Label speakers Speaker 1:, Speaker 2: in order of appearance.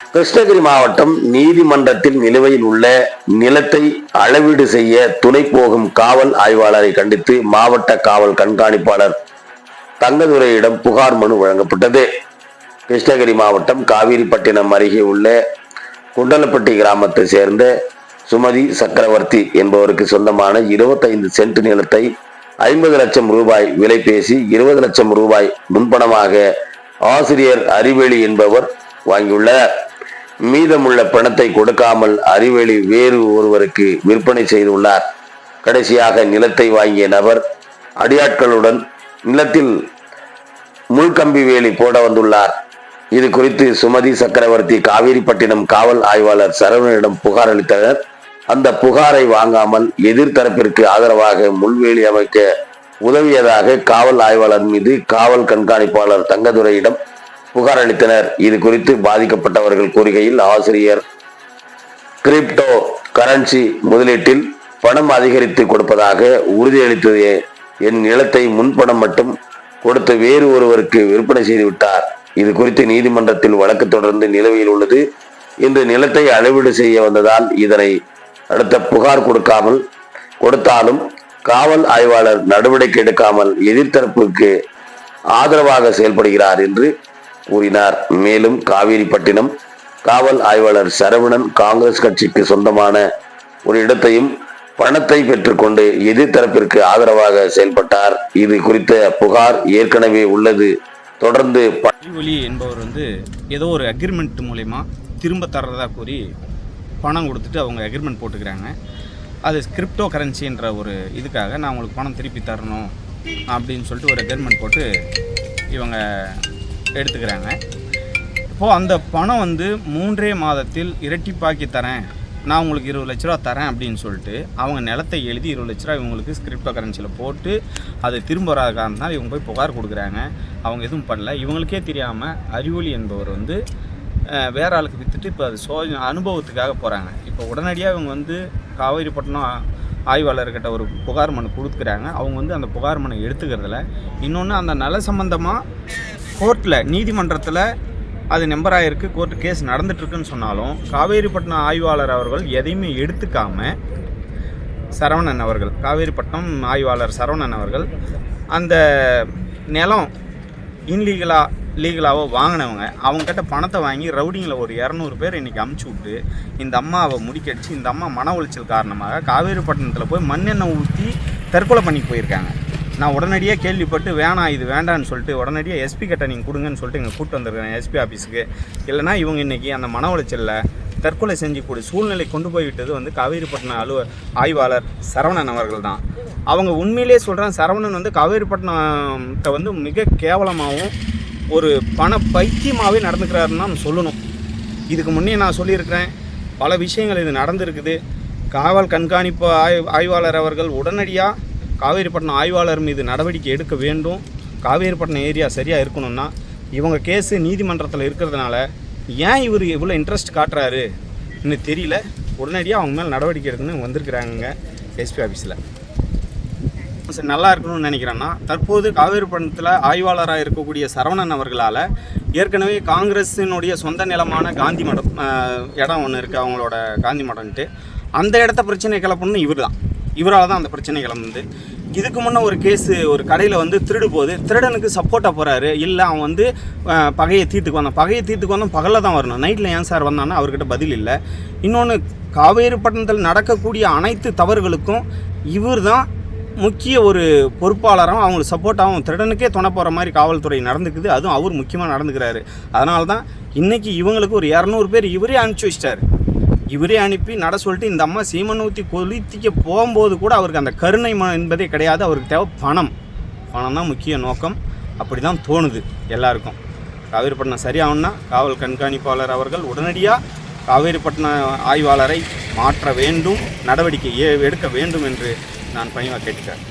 Speaker 1: கிருஷ்ணகிரி மாவட்டம் நீதிமன்றத்தில் நிலுவையில் உள்ள நிலத்தை அளவீடு செய்ய துணை போகும் காவல் ஆய்வாளரை கண்டித்து மாவட்ட காவல் கண்காணிப்பாளர் தங்கதுரையிடம் புகார் மனு வழங்கப்பட்டது. கிருஷ்ணகிரி மாவட்டம் காவிரிப்பட்டினம் அருகே உள்ள குண்டலப்பட்டி கிராமத்தை சேர்ந்த சுமதி சக்கரவர்த்தி என்பவருக்கு சொந்தமான 25 சென்ட் நிலத்தை ஐம்பது லட்சம் ரூபாய் விலை பேசி இருபது லட்சம் ரூபாய் முன்பணமாக ஆசிரியர் அறிவெளி என்பவர் வாங்கியுள்ளார். மீதமுள்ள பணத்தை கொடுக்காமல் அறிவெளி வேறு ஒருவருக்கு விற்பனை செய்துள்ளார். கடைசியாக நிலத்தை வாங்கிய நபர் அடியாட்களுடன் நிலத்தில் முள்கம்பி வேலி போட வந்துள்ளார். இது குறித்து சுமதி சக்கரவர்த்தி காவிரிப்பட்டினம் காவல் ஆய்வாளர் சரவணனிடம் புகார் அளித்தனர். அந்த புகாரை வாங்காமல் எதிர்த்தரப்பிற்கு ஆதரவாக முள்வேலி அமைக்க உதவியதாக காவல் ஆய்வாளர் மீது காவல் கண்காணிப்பாளர் தங்கதுரையிடம் புகார் அளித்தனர். இது குறித்து பாதிக்கப்பட்டவர்கள் கூறுகையில் ஆசிரியர் கிரிப்டோ கரன்சி முதலீட்டில் பணம் அதிகரித்து கொடுப்பதாக உறுதியளித்தது. என் நிலத்தை முன்பணம் மட்டும் கொடுத்து வேறு ஒருவருக்கு விற்பனை செய்துவிட்டார் இது குறித்து நீதிமன்றத்தில் வழக்கு தொடர்ந்து நிலுவையில் உள்ளது. இன்று நிலத்தை அளவீடு செய்ய வந்ததால் இதனை அடுத்த புகார் கொடுக்காமல் கொடுத்தாலும் காவல் ஆய்வாளர் நடவடிக்கை எடுக்காமல் எதிர்த்தரப்புக்கு ஆதரவாக செயல்படுகிறார் என்று கூறினார். மேலும் காவிரிப்பட்டினம் காவல் ஆய்வாளர் சரவணன் காங்கிரஸ் கட்சிக்கு சொந்தமான ஒரு இடத்தையும் பணத்தை பெற்றுக்கொண்டு எதிர்த்தரப்பிற்கு ஆதரவாக செயல்பட்டார். இது குறித்த புகார் ஏற்கனவே உள்ளது. தொடர்ந்து
Speaker 2: என்பவர் வந்து ஏதோ ஒரு அக்ரிமெண்ட் மூலயமா திரும்ப தர்றதா கூறி பணம் கொடுத்துட்டு அவங்க அக்ரிமெண்ட் போட்டுக்கிறாங்க. அது கிரிப்டோ கரன்சின்ற ஒரு இதுக்காக நான் உங்களுக்கு பணம் திருப்பி தரணும் அப்படின்னு சொல்லிட்டு ஒரு அக்ரிமெண்ட் போட்டு இவங்க எடுத்துக்கிறாங்க. இப்போது அந்த பணம் வந்து மூன்றே மாதத்தில் இரட்டிப்பாக்கி தரேன். நான் உங்களுக்கு இருபது லட்ச ரூபா தரேன் அப்படின்னு சொல்லிட்டு அவங்க நிலத்தை எழுதி இருபது லட்ச ரூபா இவங்களுக்கு கிரிப்டோ கரன்சியில் போட்டு அது திரும்ப வராத காரணத்தினால இவங்க போய் புகார் கொடுக்குறாங்க. அவங்க எதுவும் பண்ணல. இவங்களுக்கே தெரியாமல் அறிவொளி என்பவர் வந்து வேற ஆளுக்கு விற்றுட்டு இப்போ அது சோ அனுபவத்துக்காக போகிறாங்க இப்போ உடனடியாக இவங்க வந்து காவேரிப்பட்டினம் ஆய்வாளர்கிட்ட ஒரு புகார் மனு கொடுக்குறாங்க. அவங்க வந்து அந்த புகார் மனு எடுத்துக்கிறதுல இன்னொன்று அந்த நல சம்பந்தமாக கோர்ட்டில் நீதிமன்றத்தில் அது நம்பராக இருக்குது கோர்ட்டு கேஸ் நடந்துட்டுருக்குன்னு சொன்னாலும் காவேரிப்பட்டினம் ஆய்வாளர் அவர்கள் எதையுமே எடுத்துக்காம சரவணன் அவர்கள் காவேரிப்பட்டினம் ஆய்வாளர் சரவணன் அவர்கள் அந்த நிலம் இன்லீகலாக லீகலாகவோ வாங்கினவங்க அவங்கக்கிட்ட பணத்தை வாங்கி ரவுடிங்கில் ஒரு இரநூறு பேர் இன்றைக்கி அமுச்சு விட்டு இந்த அம்மாவை முடிக்கடிச்சு இந்த அம்மா மன உளைச்சல் காரணமாக காவேரிப்பட்டினத்தில் போய் மண்ணெண்ணெய் ஊற்றி தற்கொலை பண்ணி போயிருக்காங்க. நான் உடனடியாக கேள்விப்பட்டு வேணாம் இது வேண்டான்னு சொல்லிட்டு உடனடியாக எஸ்பி கிட்ட நீங்கள் கொடுங்கன்னு சொல்லிட்டு இங்கே கூப்பிட்டு வந்திருக்கேன் எஸ்பி ஆஃபீஸுக்கு இல்லைனா இவங்க இன்றைக்கி அந்த மன உளைச்சலில் தற்கொலை செஞ்சக்கூடிய சூழ்நிலை கொண்டு போய்விட்டது வந்து காவேரிப்பட்டினம் அலுவ ஆய்வாளர் சரவணன் அவர்கள் தான். அவங்க உண்மையிலே சொல்கிறேன் சரவணன் வந்து காவேரிப்பட்டினத்தை வந்து மிக கேவலமாகவும் ஒரு பண பைத்தியமாகவே நடந்துக்கிறாருன்னு தான் சொல்லணும். இதுக்கு முன்னே நான் சொல்லியிருக்கிறேன் பல விஷயங்கள் இது நடந்திருக்குது. காவல் கண்காணிப்பு ஆய் ஆய்வாளர் அவர்கள் உடனடியாக காவேரிப்பட்டினம் ஆய்வாளர் மீது நடவடிக்கை எடுக்க வேண்டும். காவேரிப்பட்டினம் ஏரியா சரியாக இருக்கணும்னா இவங்க கேஸு நீதிமன்றத்தில் இருக்கிறதுனால ஏன் இவர் இவ்வளோ இன்ட்ரெஸ்ட் காட்டுறாரு? இன்னும் தெரியல. உடனடியாக அவங்க மேலே நடவடிக்கை எடுக்கணும்னு வந்திருக்கிறாங்க எஸ்பி ஆஃபீஸில் நல்லா இருக்கணும்னு நினைக்கிறேன்னா தற்போது காவேரி பணத்தில் ஆய்வாளராக இருக்கக்கூடிய சரவணன் அவர்களால் ஏற்கனவே காங்கிரஸினுடைய சொந்த நிலமான காந்தி மடம் இடம் ஒன்று இருக்குது அவங்களோட காந்தி மடம்ன்ட்டு. அந்த இடத்த பிரச்சனை கிளப்பணும் இவர் தான் இவரால் தான் அந்த பிரச்சனை கிளம்புது. இதுக்கு முன்னே ஒரு கேஸு ஒரு கடையில் வந்து திருடு போகுது திருடனுக்கு சப்போர்ட்டாக போகிறாரு இல்லை அவன் வந்து பகையை தீர்த்துக்கு வந்தான். பகையை தீர்த்துக்கு வந்தான் பகலில் தான் வரணும். நைட்டில் ஏன் சார் வந்தான்னா அவர்கிட்ட பதில் இல்லை. இன்னொன்று காவேரிப்பட்டினத்தில் நடக்கக்கூடிய அனைத்து தவறுகளுக்கும் இவர் தான் முக்கிய ஒரு பொறுப்பாளராகவும் அவங்களுக்கு சப்போர்ட்டாகவும் திருடனுக்கே துணை போகிற மாதிரி காவல்துறை நடந்துக்குது. அதுவும் அவர் முக்கியமாக நடந்துக்கிறாரு. அதனால தான் இன்றைக்கி இவங்களுக்கு ஒரு இரநூறு பேர் இவரே அனுப்பிச்சி வச்சிட்டாரு. இவரே அனுப்பி நட சொல்லிட்டு இந்த அம்மா சீமன் ஊற்றி கொளுத்திக்க போகும்போது கூட அவருக்கு அந்த கருணை மனம் என்பதே கிடையாது. அவருக்கு தேவை பணம். பணம் தான் முக்கிய நோக்கம். அப்படி தான் தோணுது எல்லாருக்கும். காவேரிப்பட்டினம் சரியாகணும்னா காவல் கண்காணிப்பாளர் அவர்கள் உடனடியாக காவேரிப்பட்டினம் ஆய்வாளரை மாற்ற வேண்டும் நடவடிக்கை எடுக்க வேண்டும் என்று நான் பணிவாக கேட்டுக்கிறேன்